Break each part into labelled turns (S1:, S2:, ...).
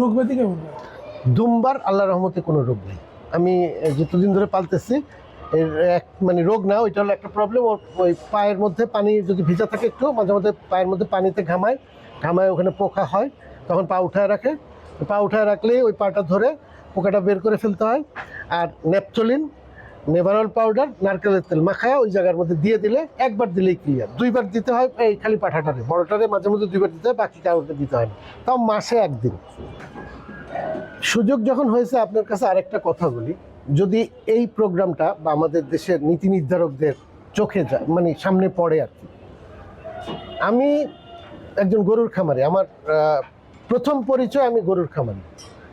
S1: রোগ ব্যাধি কেমন?
S2: দুমবার আল্লাহ রহমতে কোনো রোগ নেই। আমি যতদিন ধরে পালতেছি, এর এক মানে রোগ না, ওইটা হলো একটা প্রবলেম ওর, ওই পায়ের মধ্যে পানি যদি ভিজা থাকে একটু, মাঝে মধ্যে পায়ের মধ্যে পানিতে ঘামায় ঘামায় ওখানে পোকা হয়, তখন পা উঠায় রাখে। পা উঠায় রাখলে ওই পাটা ধরে পোকাটা বের করে ফেলতে হয়। আর ন্যাপচলিন নেভারল পাউডার, নারকেলের তেল মাখায় ওই জায়গার মধ্যে দিয়ে দিলে একবার দিলেই ক্লিয়ার দুইবার দিতে হয় এই খালি পাঠাটারে। বড়টারে মাঝে মধ্যে দুইবার দিতে হয় বাকি কাউকে দিতে হয় না। তাও মাসে একদিন। সুযোগ যখন হয়েছে, আপনার কাছে আরেকটা কথা বলি। যদি এই প্রোগ্রামটা বা আমাদের দেশের নীতি নির্ধারকদের চোখে যায় মানে সামনে পড়ে আর কি। আমি একজন গরুর খামারি। আমার প্রথম পরিচয় আমি গরুর খামারি।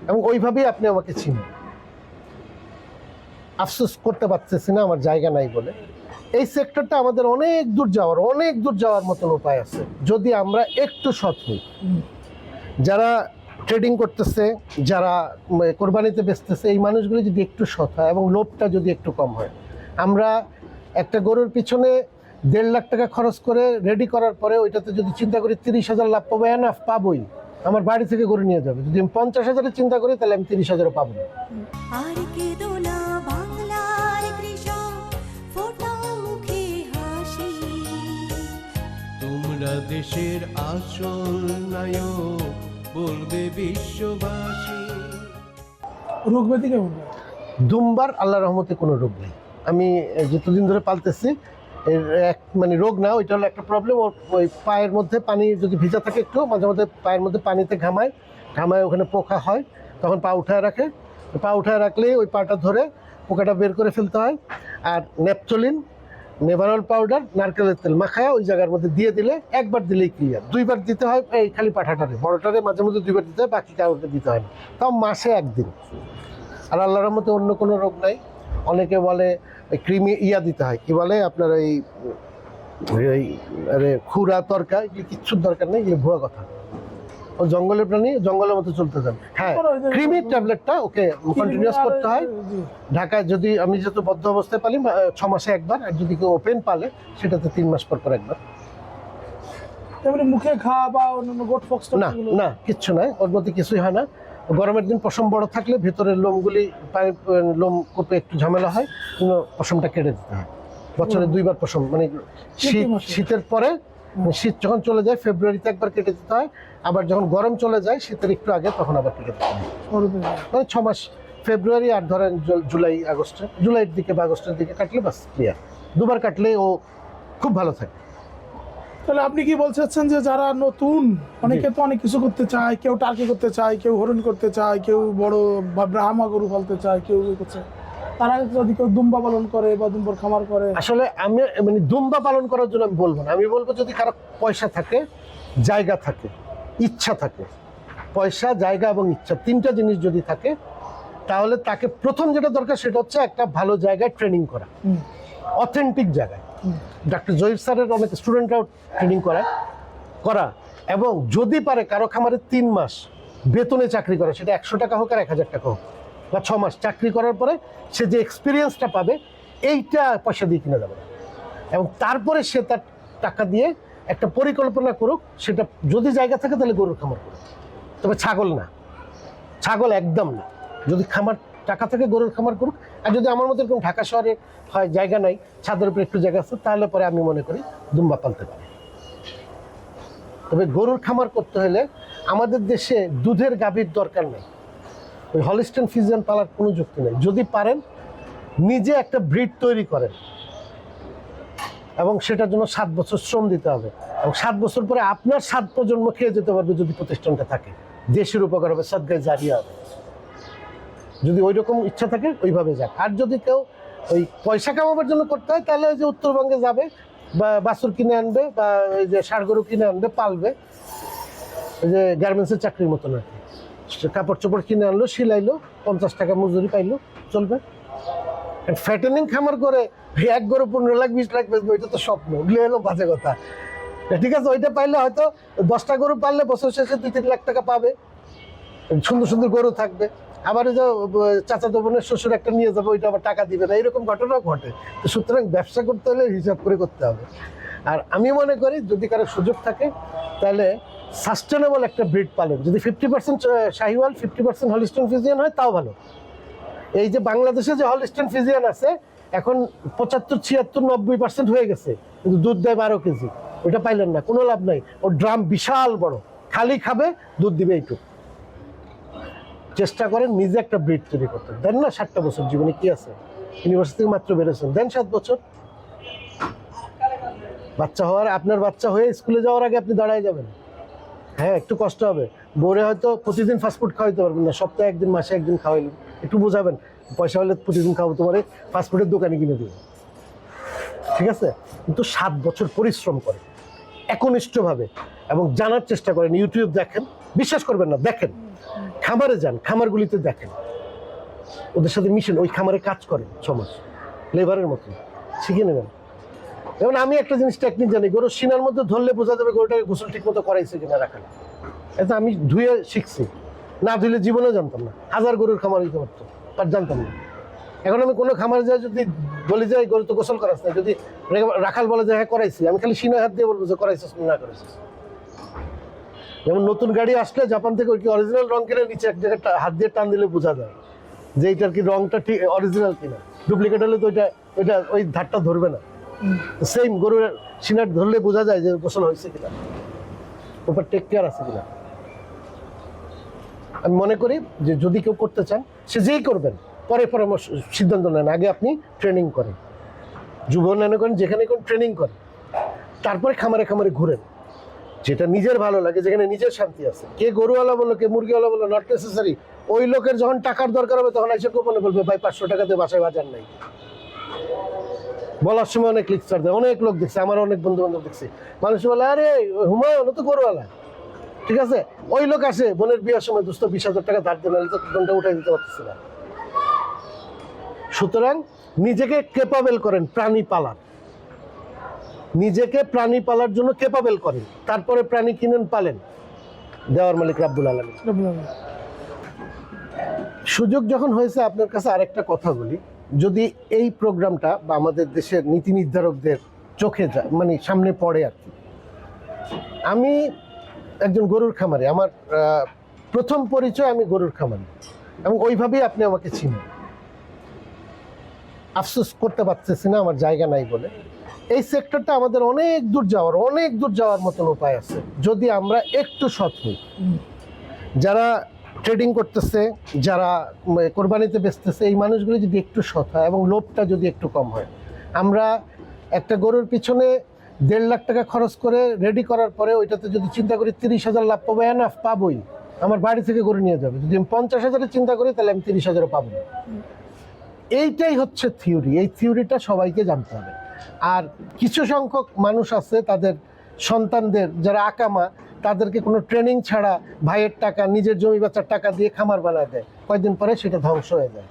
S2: এবং ওইভাবেই আপনি আমাকে চিনেন। আফসোস করতে পারতেছি না, আমার জায়গা নাই বলে। এই সেক্টরটা আমাদের অনেক দূর যাওয়ার, অনেক দূর যাওয়ার মতন উপায় আছে, যদি আমরা একটু সৎ হই। যারা ট্রেডিং করতেছে, যারা কোরবানিতে বেচতেছে, এই মানুষগুলো যদি একটু সৎ হয় এবং লোভটা যদি একটু কম হয়, আমরা একটা গরুর পিছনে দেড় লাখ টাকা খরচ করে রেডি করার পরে ওইটাতে যদি চিন্তা করি তিরিশ হাজার লাভ পাবো এনাফ পাবোই। আমার বাড়ি থেকে গরু নিয়ে যাবে। যদি আমি পঞ্চাশ হাজারের চিন্তা করি, তাহলে আমি তিরিশ হাজারও পাবো না।
S3: দেশের আসল নায়ক বলবে বিশ্ববাসী।
S1: রোগ ব্যাধি কেমন?
S2: দুমবার আল্লাহ রহমতে কোনো রোগ নেই। আমি যতদিন ধরে পালতেছি এর এক মানে রোগ না ওইটা হলো একটা প্রবলেম ওর ওই পায়ের মধ্যে পানি যদি ভিজা থাকে একটু মাঝে মধ্যে পায়ের মধ্যে পানিতে ঘামায় ঘামায় ওখানে পোকা হয় তখন পা উঠায় রাখে। পা উঠায় রাখলে ওই পাটা ধরে পোকাটা বের করে ফেলতে হয়। আর ন্যাপচলিন নেভারল পাউডার, নারকেলের তেল মাখায় ওই জায়গার মধ্যে দিয়ে দিলে একবার দিলেই ক্লিয়ার দুইবার দিতে হয় এই খালি পাঠাটারে। বড়টারে মাঝে মধ্যে দুইবার দিতে হয় বাকি কাউকে দিতে হয় না। তাও মাসে একদিন। আর আল্লাহর রহমতে অন্য কোনো রোগ নাই। অনেকে বলে ক্রিমি ইয়া দিতে হয়। কি বলে? আপনার এই খুরা তরকা, এগুলি কিচ্ছুর দরকার নেই, এগুলি ভুয়া কথা। ও জঙ্গলের প্রাণী জঙ্গলের মতো চলতে যান হ্যাঁ ক্রিমির ট্যাবলেটটা ওকে কন্টিনিউয়াস করতে হয়। ঢাকায় যদি আমি যেহেতু বদ্ধ অবস্থায় পালি ছ মাসে একবার আর যদি কেউ ওপেন পালে সেটাতে তিন মাস পর পর একবার।
S1: মুখে ঘা বা অন্যান্য গোট ফক্স
S2: না না কিচ্ছু নাই ওর মধ্যে কিছুই হয় না। গরমের দিন পশম বড় থাকলে ভেতরের লোমগুলি পানি লোম কোপে একটু ঝামেলা হয় কিন্তু পশমটা কেটে দিতে হয়। বছরে দুইবার পশম মানে শীত শীতের পরে। শীত যখন চলে যায় ফেব্রুয়ারিতে একবার কেটে দিতে হয় আবার যখন গরম চলে যায় শীতের একটু আগে তখন আবার কেটে দিতে হয়। মানে ছ মাস ফেব্রুয়ারি আর ধরেন জুলাই আগস্টে জুলাইয়ের দিকে বা আগস্টের দিকে কাটলে বাস ক্লিয়ার দুবার কাটলে ও খুব ভালো থাকে।
S1: তাহলে আপনি কি বলতে চাচ্ছেন যে যারা নতুন অনেকে তো অনেক কিছু করতে চায় কেউ টার্কি করতে চায় কেউ হরণ করতে চায় কেউ বড় বা ব্রাহ্মা গরু পালতে চায় কেউ ইয়ে করছে। তারা যদি কেউ দুম্বা পালন করে বা দুম্বার খামার করে।
S2: আসলে আমি মানে দুম্বা পালন করার জন্য আমি বলব না। আমি বলব যদি কারও পয়সা থাকে জায়গা থাকে ইচ্ছা থাকে পয়সা জায়গা এবং ইচ্ছা তিনটা জিনিস যদি থাকে তাহলে তাকে প্রথম যেটা দরকার সেটা হচ্ছে একটা ভালো জায়গায় ট্রেনিং করা। অথেন্টিক জায়গায়। ডাক্তার জহির স্যারের অনেক স্টুডেন্টরাও ট্রেনিং করায় করা। এবং যদি পারে কারও খামারে তিন মাস বেতনে চাকরি করা সেটা একশো টাকা হোক আর এক হাজার টাকা হোক। বা ছ মাস চাকরি করার পরে সে যে এক্সপিরিয়েন্সটা পাবে, এইটা পয়সা দিয়ে কিনা যাবে না। এবং তারপরে সে তার টাকা দিয়ে একটা পরিকল্পনা করুক, সেটা যদি জায়গা থাকে তাহলে গরুর খামার করুক। তবে ছাগল না। ছাগল একদম না। যদি খামার টাকা থাকে গরুর খামার করুক। আর যদি আমার মতো এরকম ঢাকা শহরে হয়, জায়গা নাই, ছাদের উপরে একটু জায়গা আছে, তাহলে পরে আমি মনে করি দুম্বা পালতে পারি। তবে গরুর খামার করতে হলে আমাদের দেশে দুধের গাভীর দরকার নেই। ওই হলিস্টেন ফিজিয়ান পালার কোনো যুক্তি নেই। যদি পারেন, নিজে একটা ব্রিড তৈরি করেন। এবং সেটার জন্য সাত বছর শ্রম দিতে হবে। এবং সাত বছর পরে আপনার সাত প্রজন্ম খেয়ে যেতে পারবে যদি প্রতিষ্ঠানটা থাকে। দেশের উপকার হবে সদ্গায় জারিয়া হবে। যদি ওই রকম ইচ্ছা থাকে, ওইভাবে যাক। আর যদি কেউ ওই পয়সা কামাবার জন্য করতে হয়, তাহলে যে উত্তরবঙ্গে যাবে, বা বাছুর কিনে আনবে, বা ওই যে ষাড় গরু কিনে আনবে, পালবে। ওই যে গার্মেন্টসের চাকরির মতো না সে কাপড় চোপড় কিনে আনলো, সিলাইলো, পঞ্চাশ টাকা মজুরি পাইলো, চলবে। ফ্যাটেনিং খামার করে এক গরু পনেরো লাখ, বিশ লাখ বেচবে ওইটা তো স্বপ্ন ওগুলো হলো বাজে কথা। ঠিক আছে, ওইটা পাইলে হয়তো দশটা গরু পারলে বছর শেষে দুই তিন লাখ টাকা পাবে। সুন্দর সুন্দর গরু থাকবে। আবার যে চাচা বোনের শ্বশুর একটা নিয়ে যাবে, ওইটা আবার টাকা দিবে না। এরকম ঘটনাও ঘটে। তো সুতরাং ব্যবসা করতে হলে হিসাব করে করতে হবে। আর আমি মনে করি যদি কারও সুযোগ থাকে, তাহলে সাস্টেনেবল একটা ব্রিড পালেন। যদি fifty percent Sahiwal fifty percent Holstein Friesian হয়, তাও ভালো। এই যে বাংলাদেশে যে হলিস্টন ফিজিয়ান আছে, এখন পঁচাত্তর, ছিয়াত্তর, নব্বই পার্সেন্ট হয়ে গেছে। কিন্তু দুধ দেয় বারো কেজি। ওটা পাইলেন না, কোনো লাভ নাই। ওর ড্রাম বিশাল বড়। খালি খাবে, দুধ দিবে এইটু চেষ্টা করেন নিজে একটা ব্রিড তৈরি করতে। দেন না ষাটটা বছর জীবনে কি আছে? ইউনিভার্সিটি থেকে মাত্র বেরোছেন দেন সাত বছর। বাচ্চা হওয়ার, আপনার বাচ্চা হয়ে স্কুলে যাওয়ার আগে আপনি দাঁড়ায় যাবেন। হ্যাঁ একটু কষ্ট হবে। বোরে হয়তো প্রতিদিন ফাস্টফুড খাওয়াইতে পারবেন না, সপ্তাহে একদিন, মাসে একদিন খাওয়াইলেন। একটু বোঝাবেন, পয়সা হলে প্রতিদিন খাব তোমার ফাস্টফুডের দোকানে কিনে দিবে। ঠিক আছে? কিন্তু সাত বছর পরিশ্রম করে, একনিষ্ঠভাবে, এবং জানার চেষ্টা করেন, ইউটিউব দেখেন, বিশ্বাস করবেন না, দেখেন। খামারে যান, খামারগুলিতে দেখেন। ওদের সাথে মিশেন, ওই খামারে কাজ করেন ছমাস লেবারের মতো শিখে নেবেন। যেমন আমি একটা জিনিস টেকনিক জানি, গরুর সিনার মধ্যে ধরলে বোঝা যাবে গরুটাকে গোসল ঠিক মতো করাইছে কিনা রাখালে এটা আমি ধুয়ে শিখছি। না ধুলে জীবনেও জানতাম না। হাজার গরুর খামার হইতে পারতো তার জানতাম না। এখন আমি কোনো খামারে যাই, যদি বলি যাই গরু তো গোসল করাস না যদি রাখাল বলে যে হ্যাঁ করাইছি। আমি খালি সিনা হাত দিয়ে বলব যে, করাইছিস না করাইছিস। যেমন নতুন গাড়ি আসলে জাপান থেকে ওই কি অরিজিনাল রং কিনে নিচে এক জায়গায় হাত দিয়ে টান দিলে বোঝা যায় যে, এইটার কি রংটা ঠিক অরিজিনাল কিনা। ডুপ্লিকেট হলে তো ওইটা ওইটা ওই ধারটা ধরবে না। সেম গরুর সিনার ধরলে বোঝা যায় যে গোসল হয়েছে কিনা। ওপর টেক কেয়ার আছে কিনা। আমি মনে করি যে যদি কেউ করতে চান সে যেই করবেন, পরে পরামর্শ, সিদ্ধান্ত নেন। আগে আপনি ট্রেনিং করেন। যুব উন্নয়ন করেন যেখানে কোন ট্রেনিং করেন তারপরে খামারে খামারে ঘুরেন। যেটা নিজের ভালো লাগে, যেখানে নিজের শান্তি আছে। কে গরুওয়ালা বলো কে মুরগিওয়ালা বলো নট নেসেসারি ওই লোকের যখন টাকার দরকার হবে, তখন এসে গোপনে বলবে, ভাই, পাঁচশো টাকাতে বাসায় বাজার নাই। বলার সময় অনেক লিকচার দেয় অনেক লোক দেখছে আমার অনেক বন্ধু বান্ধব দেখছে। মানুষ বলে আরে হুমায়ুন তো গরুওয়ালা। ঠিক আছে? ওই লোক আসে বোনের বিয়ের সময় দুশো বিশ হাজার টাকা ধার দেন তো ঘণ্টা উঠে দিতে পারতেছে না। সুতরাং নিজেকে কেপাবেল করেন প্রাণী পালার নিজেকে প্রাণী পালার জন্য কেপাবেল করেন। তারপরে প্রাণী কিনেন পালেন। দেওয়ার মালিক রাব্বুল আলমী সুযোগ যখন হয়েছে আপনার কাছে আরেকটা কথা বলি। যদি এই প্রোগ্রামটা বা আমাদের দেশের নীতি নির্ধারকদের চোখে যায় মানে সামনে পড়ে আর কি। আমি একজন গরুর খামারে, আমার প্রথম পরিচয় আমি গরুর খামারে। এবং ওইভাবেই আপনি আমাকে চিনেন। আফসোস করতে পারতেছি না, আমার জায়গা নাই বলে। এই সেক্টরটা আমাদের অনেক দূর যাওয়ার, অনেক দূর যাওয়ার মতন উপায় আছে। যদি আমরা একটু সৎ হই। যারা ট্রেডিং করতেছে, যারা কোরবানিতে বেচতেছে, এই মানুষগুলো যদি একটু সৎ হয় এবং লোভটা যদি একটু কম হয়। আমরা একটা গরুর পিছনে দেড় লাখ টাকা খরচ করে রেডি করার পরে ওইটাতে যদি চিন্তা করি তিরিশ হাজার লাভ পাবো এনাফ পাবোই। আমার বাড়ি থেকে গরু নিয়ে যাবে। যদি আমি পঞ্চাশ হাজারের চিন্তা করি, তাহলে আমি তিরিশ হাজারও পাবো। না। এইটাই হচ্ছে থিওরি এই থিওরিটা সবাইকে জানতে হবে। আর কিছু সংখ্যক মানুষ আছে, তাদের সন্তানদের, যারা আকামা তাদেরকে কোনো ট্রেনিং ছাড়া ভাইয়ের টাকা, নিজের জমি বাচ্চার টাকা দিয়ে খামার বানায় দেয়। কয়েকদিন পরে সেটা ধ্বংস হয়ে যায়।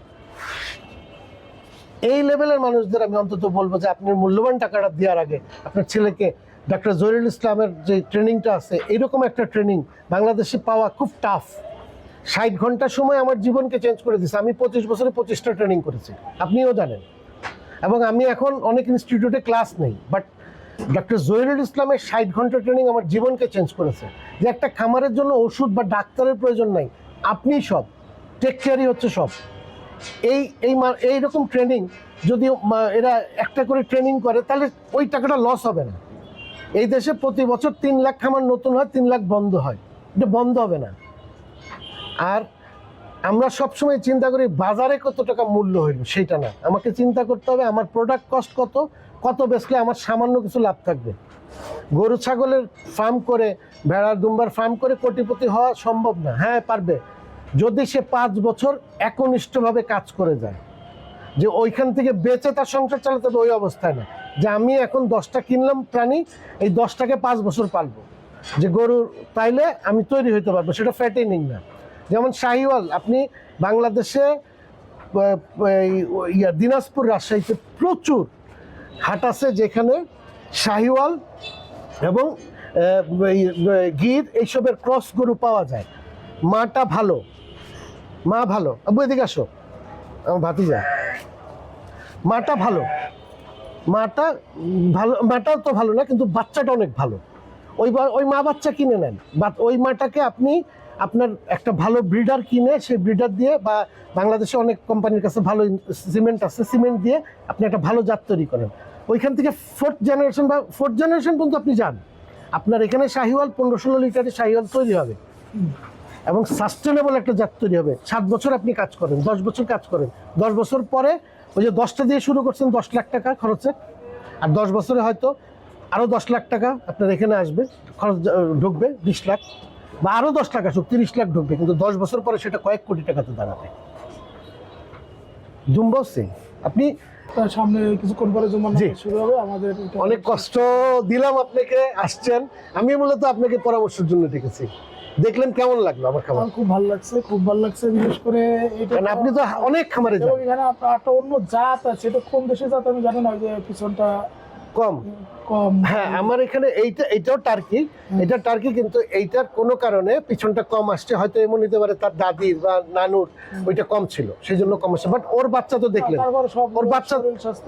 S2: এই লেভেলের মানুষদের আমি অন্তত বলব যে আপনার মূল্যবান টাকাটা দেওয়ার আগে আপনার ছেলেকে ডক্টর জহিরুল ইসলামের যে ট্রেনিংটা আছে, এরকম একটা ট্রেনিং বাংলাদেশে পাওয়া খুব টাফ ষাট ঘণ্টা সময় আমার জীবনকে চেঞ্জ করে দিয়েছে আমি পঁচিশ বছরে পঁচিশটা ট্রেনিং করেছি। আপনিও জানেন। এবং আমি এখন অনেক ইনস্টিটিউটে ক্লাস নেই। বাট ডক্টর জহিরুল ইসলামের ষাট ঘণ্টা ট্রেনিং আমার জীবনকে চেঞ্জ করেছে। যে একটা খামারের জন্য ওষুধ বা ডাক্তারের প্রয়োজন নাই। আপনি সব টেক কেয়ারই হচ্ছে সব। এই এই এইরকম ট্রেনিং যদি এরা একটা করে ট্রেনিং করে, তাহলে ওই টাকাটা লস হবে না। এই দেশে প্রতি বছর তিন লাখ খামার নতুন হয়, তিন লাখ বন্ধ হয়। এটা বন্ধ হবে না। আর আমরা সবসময় চিন্তা করি, বাজারে কত টাকা মূল্য হইল সেটা না। আমাকে চিন্তা করতে হবে, আমার প্রোডাক্ট কস্ট কত কত বেচলে আমার সামান্য কিছু লাভ থাকবে? গরু, ছাগলের ফার্ম করে, ভেড়ার, দুম্বার ফার্ম করে কোটিপতি হওয়া সম্ভব না। হ্যাঁ পারবে। যদি সে পাঁচ বছর একনিষ্ঠভাবে কাজ করে যায়, যে ওইখান থেকে বেচে তার সংসার চালাতে হবে, ওই অবস্থায় না। যে আমি এখন দশটা কিনলাম প্রাণী, এই দশটাকে পাঁচ বছর পালবো। যে গরু তাইলে আমি তৈরি হইতে পারব, সেটা ফ্যাটেনিং না। যেমন শাহিওয়াল, আপনি বাংলাদেশে দিনাজপুর রাজশাহীতে প্রচুর হাট আছে যেখানে শাহিওয়াল এবং গির এইসবের ক্রস গরু পাওয়া যায়। মাটা ভালো। মা ভালো। আব্বু, এদিকে আসো। আমার ভাতিজা। মাটা ভালো। মাটা ভালো মাটা তো ভালো না, কিন্তু বাচ্চাটা অনেক ভালো। ওই ওই মা বাচ্চা কিনে নেন। বা ওই মাটাকে আপনি আপনার একটা ভালো ব্রিডার কিনে, সেই ব্রিডার দিয়ে বা বাংলাদেশে অনেক কোম্পানির কাছে ভালো সিমেন্ট আছে, সিমেন্ট দিয়ে আপনি একটা ভালো জাত তৈরি করেন। ওইখান থেকে ফোর্থ জেনারেশন বা ফোর্থ জেনারেশন পর্যন্ত আপনি যান। আপনার এখানে শাহিওয়াল পনেরো ষোলো লিটারের শাহিওয়াল তৈরি হবে। এবং সাস্টেনেবল একটা জাত তৈরি হবে। সাত বছর আপনি কাজ করেন, দশ বছর কাজ করেন। দশ বছর পরে ওই যে দশটা দিয়ে শুরু করছেন, দশ লাখ টাকা খরচে। আর দশ বছরে হয়তো আরও দশ লাখ টাকা আপনার এখানে আসবে, খরচ ঢুকবে বিশ লাখ বা আরও দশ লাখ আসুক, তিরিশ লাখ ঢুকবে। কিন্তু দশ বছর পরে সেটা কয়েক কোটি টাকাতে দাঁড়াবে। দুম্বাও সিং আপনি?
S1: সামনে কিছুক্ষণ পরে জমা
S2: জি।
S1: শুরু হবে আমাদের
S2: অনেক কষ্ট দিলাম আপনাকে আসছেন। আমি মূলত আপনাকে পরামর্শের জন্য ডেকেছি। দেখলেন কেমন লাগল আমার খাবার?
S1: খুব ভালো লাগছে খুব ভালো লাগছে বিশেষ করে এটা
S2: আপনি তো অনেক খামারে যান।
S1: এখানে আপনার একটা অন্য জাত আছে এটা কোন দেশে জাত আমি জানি না যে পিছনটা
S2: কম?
S1: কম।
S2: হ্যাঁ আমার এখানে এইটা এইটাও টার্কি। এটা টার্কি কিন্তু এইটার কোনো কারণে পিছনটা কম আসছে। হয়তো এমন হতে পারে তার দাদির বা নানুর ওইটা কম ছিল সেই জন্য কম আসছে। বাট ওর বাচ্চা তো দেখলেন।
S1: সব
S2: ওর বাচ্চা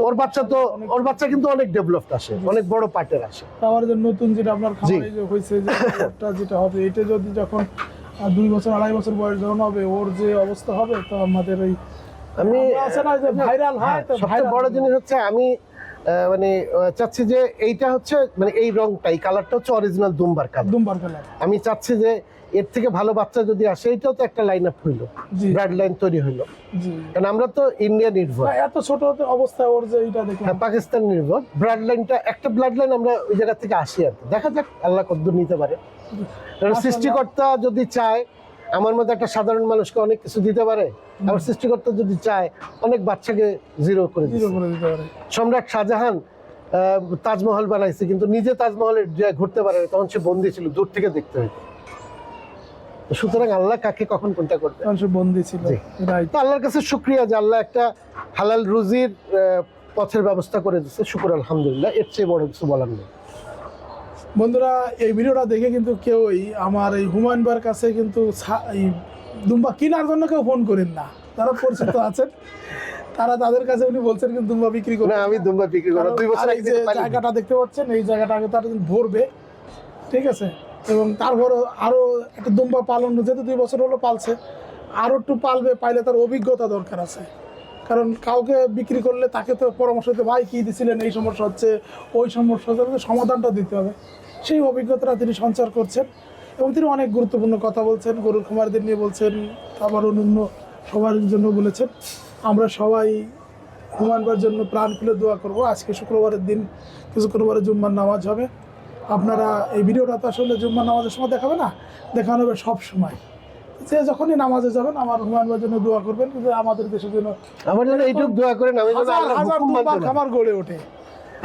S2: ওর বাচ্চা তো ওর বাচ্চা কিন্তু অনেক ডেভেলপড আসে অনেক বড় পার্টের আসে।
S1: আবার যে নতুন যেটা আপনার। খামারে যে হয়েছে যে ওরটা যেটা হবে এটা যদি যখন দুই বছর আড়াই বছর বয়স যখন হবে ওর যে অবস্থা হবে তো আমাদের ওই
S2: আমি
S1: আমরা আছে না যে ভাইরাল হয়
S2: হ্যাঁ,
S1: তো
S2: সবচেয়ে বড় জিনিস হচ্ছে আমি মানে চাচ্ছি যে এইটা হচ্ছে মানে এই রংটা এই কালারটা হচ্ছে অরিজিনাল দুম্বার কালার
S1: দুম্বার কালার
S2: আমি চাচ্ছি যে এর থেকে ভালো বাচ্চা যদি আসে এটাও তো একটা লাইন আপ হইল ব্রাড লাইন তৈরি হইল। কারণ আমরা তো ইন্ডিয়া নির্ভর।
S1: এত ছোট অবস্থায় ওর যে এটা দেখলাম।
S2: হ্যাঁ পাকিস্তান নির্ভর। ব্লাড লাইনটা একটা ব্লাড লাইন আমরা ওই জায়গা থেকে আসি আর কি। দেখা যাক আল্লাহ কদ্দূর নিতে পারে। কারণ সৃষ্টিকর্তা যদি চায় আমার মধ্যে একটা সাধারণ মানুষকে অনেক কিছু দিতে পারে। আবার সৃষ্টিকর্তা যদি চায় অনেক বাচ্চাকে জিরো করে
S1: দিতে পারে।
S2: সম্রাট শাহজাহান তাজমহল বানাইছে কিন্তু নিজে তাজমহলে ঘুরতে পারে তখন সে বন্দি ছিল দূর থেকে দেখতে হইতো। সুতরাং আল্লাহ কাকে কখন কোনটা
S1: সে বন্দি ছিল।
S2: তো আল্লাহর কাছে শুক্রিয়া যে আল্লাহ একটা হালাল রুজির পথের ব্যবস্থা করে দিচ্ছে শুকুর আলহামদুলিল্লাহ এর চেয়ে বড় কিছু বলার নেই।
S1: বন্ধুরা এই ভিডিওটা দেখে কিন্তু কেউই আমার এই হুমায়ুন বার কাছে কিন্তু এই দুম্বা কেনার জন্য কেউ ফোন করেন না। যারা পরিচিত আছেন। তারা তাদের কাছে উনি বলছেন কিন্তু দুম্বা বিক্রি করে
S2: আমি দুম্বা বিক্রি করা দুই বছর আগে
S1: যে। জায়গাটা দেখতে পাচ্ছেন এই জায়গাটা আগে তার ভরবে। ঠিক আছে? এবং তারপর আরও একটা দুম্বা পালন যেহেতু দুই বছর হলো পালছে আরও একটু পালবে পাইলে তার অভিজ্ঞতা দরকার আছে। কারণ কাউকে বিক্রি করলে তাকে তো পরামর্শ দিতে ভাই, কী দিছিলেন? এই সমস্যা হচ্ছে, ওই সমস্যা হচ্ছে। সমাধানটা দিতে হবে। সেই অভিজ্ঞতাটা তিনি সঞ্চার করছেন এবং তিনি অনেক গুরুত্বপূর্ণ কথা বলছেন। গরুর খামারদের নিয়ে বলছেন আবার অন্যান্য সবার জন্য বলেছেন। আমরা সবাই হুমায়ুনবার জন্য প্রাণ খুলে দোয়া করব। আজকে শুক্রবারের দিন কিছুক্ষণ পরে জুম্মার নামাজ হবে। আপনারা এই ভিডিওটা তো আসলে জুম্মার নামাজের সময় দেখাবে না, দেখানো হবে সব সময়। যে যখনই নামাজে যাবেন আমার জন্য দোয়া করবেন যে আমাদের দেশের জন্য
S2: আমার জন্য এইটুকু দোয়া করেন আমি যেন আল্লাহর হুকুম মানতে পারি।
S1: খামার গড়ে ওঠে।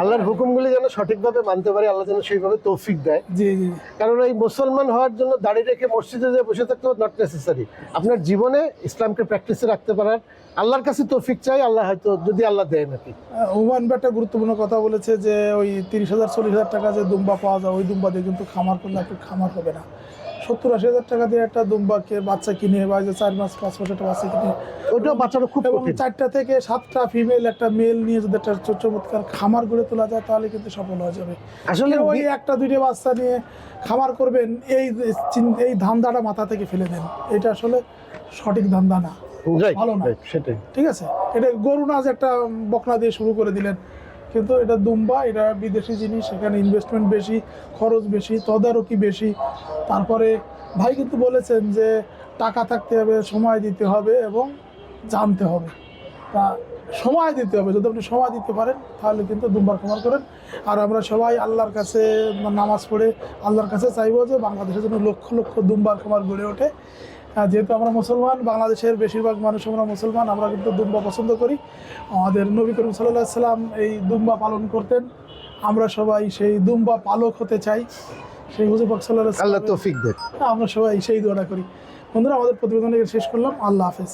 S2: আল্লাহর হুকুমগুলি যেন সঠিকভাবে মানতে পারি আল্লাহ যেন সেইভাবে তৌফিক দেয়।
S1: জি জি।
S2: কারণ এই মুসলমান হওয়ার জন্য দাঁড়িয়ে রেখে মসজিদে যে বসে থাকতে নট নেসেসারি আপনার জীবনে ইসলামকে প্র্যাকটিসে রাখতে পারার আল্লাহর কাছে তৌফিক চাই আল্লাহ হয়তো যদি আল্লাহ দেয় নাকি
S1: হুমায়ুন ভাই একটা গুরুত্বপূর্ণ কথা বলেছে যে ওই তিরিশ হাজার চল্লিশ হাজার টাকা যে দুম্বা পাওয়া যায় ওই দুম্বা দিয়ে কিন্তু খামার করলে একটা খামার হবে না। সত্তর আশি হাজার টাকা দিয়ে একটা দুম্বাকে বাচ্চা কিনে বা যে চার মাস পাঁচ মাস একটা বাচ্চা কিনে।
S2: ওইটাও বাচ্চাটা খুব
S1: এবং চারটা থেকে সাতটা ফিমেল একটা মেল নিয়ে যদি একটা চমৎকার খামার গড়ে তোলা যায় তাহলে কিন্তু সফল হয়ে যাবে।
S2: আসলে
S1: ওই একটা দুইটা বাচ্চা নিয়ে খামার করবেন এই এই ধান্দাটা মাথা থেকে ফেলে দেন। এটা আসলে সঠিক ধান্দা না। ভালো না।
S2: সেটাই।
S1: ঠিক আছে? এটা গরু নাচ একটা বকনা দিয়ে শুরু করে দিলেন। কিন্তু এটা দুম্বা, এটা বিদেশি জিনিস এখানে ইনভেস্টমেন্ট বেশি, খরচ বেশি, তদারকি বেশি। তারপরে ভাই কিন্তু বলেছেন যে টাকা থাকতে হবে, সময় দিতে হবে এবং জানতে হবে। তা সময় দিতে হবে। যদি আপনি সময় দিতে পারেন তাহলে কিন্তু দুম্বার খামার করেন। আর আমরা সবাই আল্লাহর কাছে নামাজ পড়ে আল্লাহর কাছে চাইব যে বাংলাদেশের জন্য লক্ষ লক্ষ দুম্বার খামার গড়ে ওঠে। যেহেতু আমরা মুসলমান বাংলাদেশের বেশিরভাগ মানুষ আমরা মুসলমান আমরা কিন্তু দুম্বা পছন্দ করি। আমাদের নবী করিম সাল্লাহ সাল্লাম এই দুম্বা পালন করতেন। আমরা সবাই সেই দুম্বা পালক হতে চাই। সেই হুজুর পাক সাল্লাহ
S2: আল্লাহ তৌফিক
S1: আমরা সবাই সেই দোয়াটা করি। বন্ধুরা আমাদের প্রতিবেদন শেষ করলাম। আল্লাহ হাফেজ।